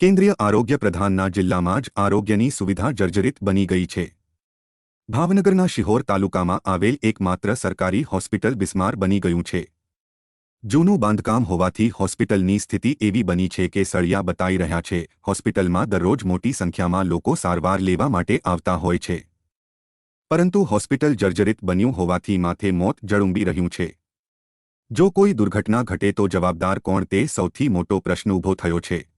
કેન્દ્રીય આરોગ્ય પ્રધાનના જિલ્લામાં જ આરોગ્યની સુવિધા જર્જરિત બની ગઈ છે. ભાવનગરના શિહોર તાલુકામાં આવેલ એકમાત્ર સરકારી હોસ્પિટલ બિસ્માર બની ગયું છે. જૂનું બાંધકામ હોવાથી હોસ્પિટલની સ્થિતિ એવી બની છે કે સળિયા બતાઈ રહ્યા છે, હોસ્પિટલમાં દરરોજ મોટી સંખ્યામાં લોકો સારવાર લેવા માટે આવતા હોય છે. પરંતુ હોસ્પિટલ જર્જરિત બન્યું હોવાથી માથે મોત જળુંબી રહ્યું છે. જો કોઈ દુર્ઘટના ઘટે તો જવાબદાર કોણ તે સૌથી મોટો પ્રશ્ન ઊભો થયો છે.